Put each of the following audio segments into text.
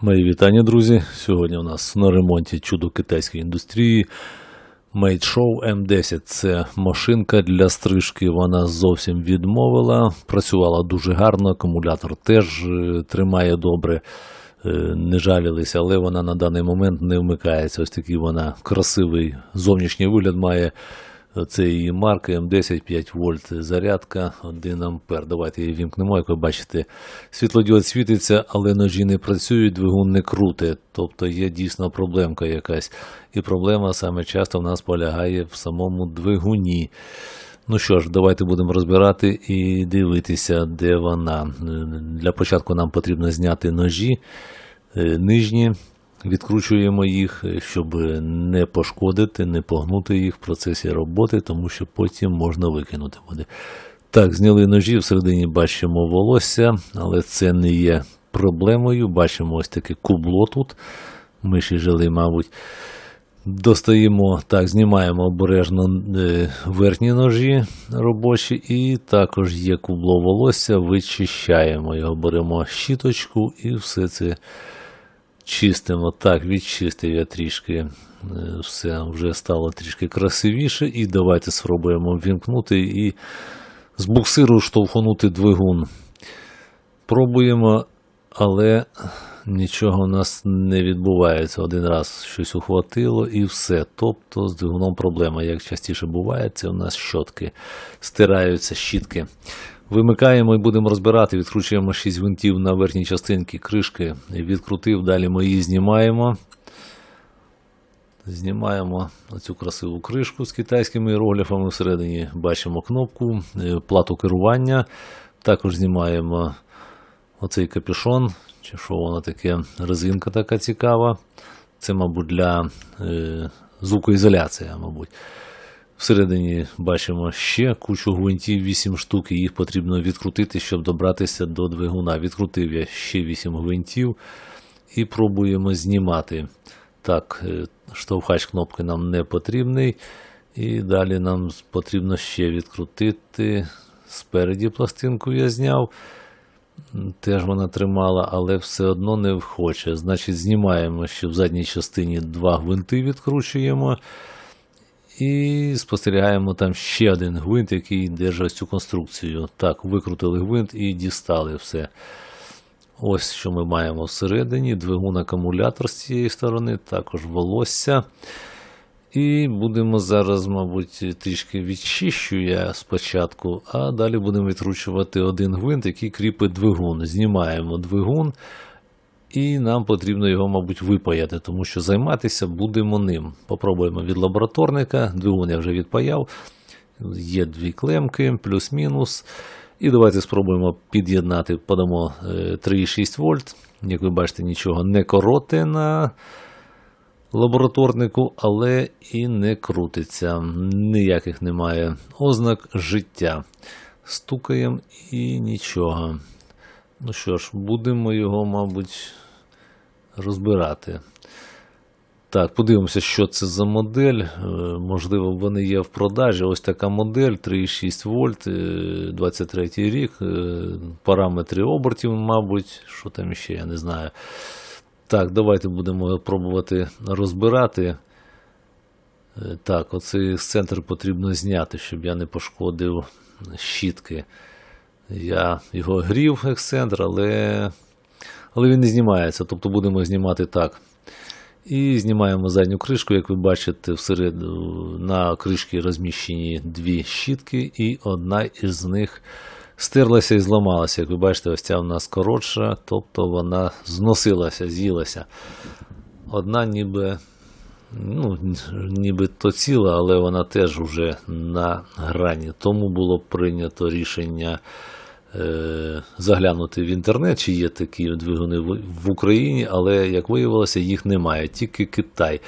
Мої вітання, друзі. Сьогодні у нас на ремонті чудо китайської індустрії. Show M10 це машинка для стрижки. Вона зовсім відмовила. Працювала дуже гарно, акумулятор теж е, тримає добре. Е, Не жалілися, але вона на даний момент не вмикається. Ось такий вона красивий зовнішній вигляд має. Це її марка М10 5 вольт зарядка 1 ампер. Давайте її вімкнемо. Як ви бачите, світлодіод світиться, але ножі не працюють, двигун не круте. Тобто є дійсно проблемка якась. І проблема саме часто в нас полягає в самому двигуні. Ну що ж, давайте будемо розбирати і дивитися, де вона. Для початку нам потрібно зняти ножі е, нижні. Відкручуємо їх, е, щоб не пошкодити, не погнути їх в процесі роботи, тому що потім можна викинути буде. Так, зняли ножі, всередині бачимо волосся, але це не є проблемою. Бачимо ось таке кубло тут. Миші жили, мабуть. Достаємо, так, знімаємо обережно е, верхні ножі робочі, і також є кубло волосся, вичищаємо його, беремо щіточку і все це чистимо. Так, відчистив я трішки. е, Все вже стало трішки красивіше. І давайте спробуємо вімкнути і з буксиру штовхнути двигун. Пробуємо, але нічого у нас не відбувається. Один раз щось ухватило і все. Тобто з двигуном проблема. Як частіше буває, це у нас щотки стираються щітки. Вимикаємо і будемо розбирати, відкручуємо 6 гвинтів на верхній частинці кришки. Відкрутив, далі ми її знімаємо. Знімаємо цю красиву кришку з китайськими іерогліфами. Всередині бачимо кнопку, е, плату керування. Також знімаємо оцей капюшон, чи що воно таке, резинка така цікава. Це, мабуть, для е, звукоізоляції, мабуть. Всередині бачимо ще кучу гвинтів, 8 штук, і їх потрібно відкрутити, щоб добратися до двигуна. Відкрутив я ще 8 гвинтів і пробуємо знімати. Так, е, штовхач кнопки нам не потрібний. І далі нам потрібно ще відкрутити. Спереді пластинку я зняв. Теж вона тримала, але все одно не вхоче. Значить, знімаємо, що в задній частині два гвинти відкручуємо. І спостерігаємо там ще один гвинт, який держить цю конструкцію. Так, викрутили гвинт і дістали все. Ось що ми маємо всередині. Двигун акумулятор з цієї сторони, також волосся. І будемо зараз, мабуть, трішки відчищу я спочатку, а далі будемо відкручувати один гвинт, який кріпить двигун. Знімаємо двигун, і нам потрібно його, мабуть, випаяти, тому що займатися будемо ним. Попробуємо від лабораторника. Двигун я вже відпаяв. Є дві клемки, плюс-мінус. І давайте спробуємо під'єднати, подамо е, 3,6 вольт. Як ви бачите, нічого не короте на лабораторнику, але і не крутиться. Ніяких немає ознак життя. Стукаємо і нічого. Ну що ж, будемо його, мабуть, розбирати. Так, подивимося, що це за модель. Е, Можливо, вони є в продажі. Ось така модель 3,6 вольт, е, 23 рік. е, Параметри обертів, мабуть, що там ще, я не знаю. Так, давайте будемо пробувати розбирати. Е, Так, оцей центр потрібно зняти, щоб я не пошкодив щітки. Я його грів ексцентр, але, але він не знімається. Тобто будемо знімати так. І знімаємо задню кришку, як ви бачите, всереду на кришці розміщені дві щітки, і одна із них стерлася і зламалася. Як ви бачите, ось ця у нас коротша, тобто вона зносилася, з'їлася. Одна ніби, ну, ніби то ціла, але вона теж вже на грані. Тому було прийнято рішення заглянути в інтернет, чи є такі двигуни в, в Україні, але, як виявилося, їх немає, тільки Китай.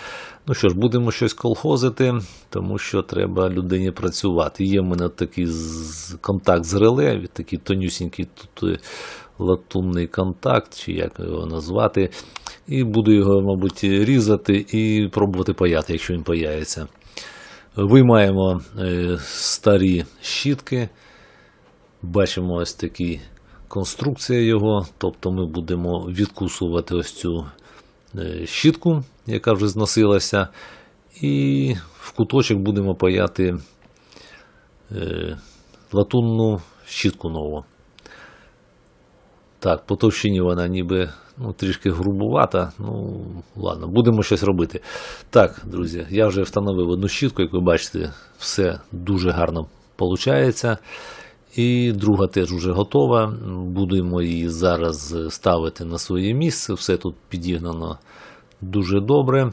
Ну що ж, будемо щось колхозити, тому що треба людині працювати. Є в мене такий контакт з реле, такий тонюсінький тут е, латунний контакт, чи як його назвати. І буду його, мабуть, різати і пробувати паяти, якщо він паяється. Виймаємо е, старі щітки. Бачимо ось такий конструкція його. Тобто ми будемо відкусувати ось цю е, щітку, яка вже зносилася, і в куточок будемо паяти е, латунну щітку нову. Так, по товщині вона ніби ну, трішки грубувата. Ну, ладно, будемо щось робити. Так, друзі, я вже встановив одну щітку, як ви бачите, все дуже гарно виходить. І друга теж вже готова. Будемо її зараз ставити на своє місце. Все тут підігнано дуже добре.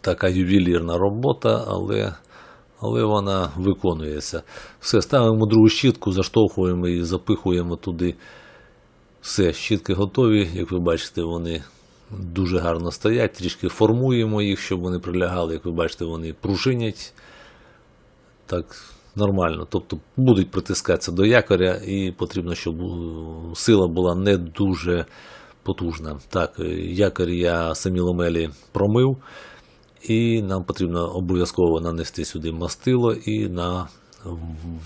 Така ювелірна робота, але, але вона виконується. Все, ставимо другу щітку, заштовхуємо і запихуємо туди. Все, щітки готові. Як ви бачите, вони дуже гарно стоять. Трішки формуємо їх, щоб вони прилягали. Як ви бачите, вони пружинять. Так, нормально. Тобто будуть притискатися до якоря, і потрібно, щоб е, сила була не дуже потужна. Так, е, якорь я самі ламелі промив, і нам потрібно обов'язково нанести сюди мастило і на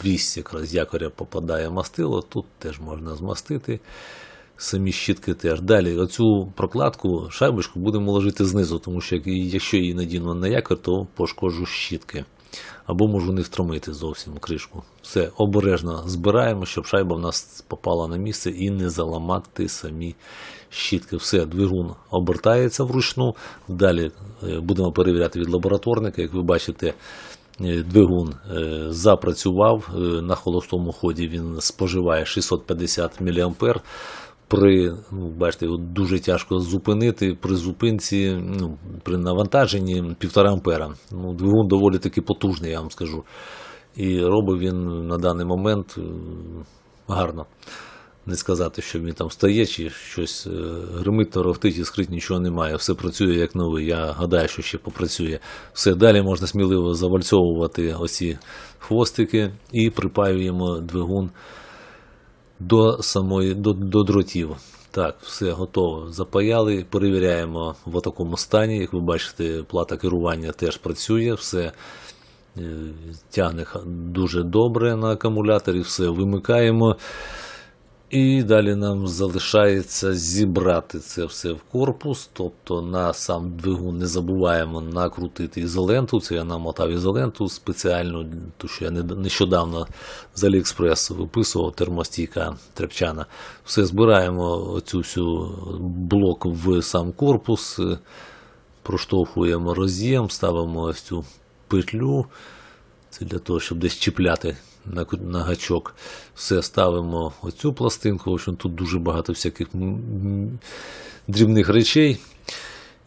вісь якраз якоря попадає мастило. Тут теж можна змастити. Самі щітки теж. Далі оцю прокладку, шайбочку будемо ложити знизу, тому що якщо її надіну на якор, то пошкоджу щітки. Або можу не втромити зовсім кришку. Все, обережно збираємо, щоб шайба в нас попала на місце і не заламати самі щітки. Все, двигун обертається вручну. Далі е, будемо перевіряти від лабораторника. Як ви бачите, е, двигун е, запрацював. На холостому ході він споживає 650 мА. При, ну, бачите, його дуже тяжко зупинити. При зупинці, ну, при навантаженні 1,5 ампера. Ну, двигун доволі таки потужний, я вам скажу. І робить він на даний момент е, гарно. Не сказати, що він там стає, чи щось е, гримить, торохтить, іскрить, нічого немає. Все працює як новий. Я гадаю, що ще попрацює. Все, далі можна сміливо завальцьовувати оці хвостики і припаюємо двигун до самої до, до дротів. Так, все готово. Запаяли, перевіряємо в такому стані. Як ви бачите, плата керування теж працює, все е, тягне дуже добре на акумуляторі, все вимикаємо. І далі нам залишається зібрати це все в корпус, тобто на сам двигун не забуваємо накрутити ізоленту. Це я намотав ізоленту спеціально, тому що я нещодавно з Аліекспрес виписував термостійка тряпчана. Все збираємо оцю всю блок в сам корпус, проштовхуємо роз'єм, ставимо ось цю петлю. Це для того, щоб десь чіпляти на, на гачок. Все ставимо оцю пластинку. В общем, тут дуже багато всяких дрібних речей.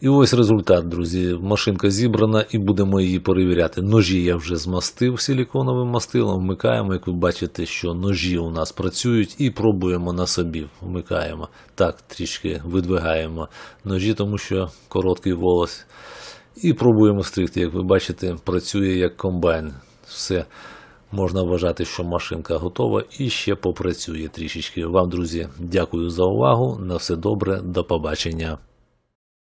І ось результат, друзі. Машинка зібрана і будемо її перевіряти. Ножі я вже змастив силіконовим мастилом. Вмикаємо, як ви бачите, що ножі у нас працюють, і пробуємо на собі. Вмикаємо. Так, трішки видвигаємо ножі, тому що короткий волос. І пробуємо стригти. Як ви бачите, працює як комбайн. Все. Можна вважати, що машинка готова і ще попрацює трішечки. Вам, друзі, дякую за увагу. На все добре, до побачення.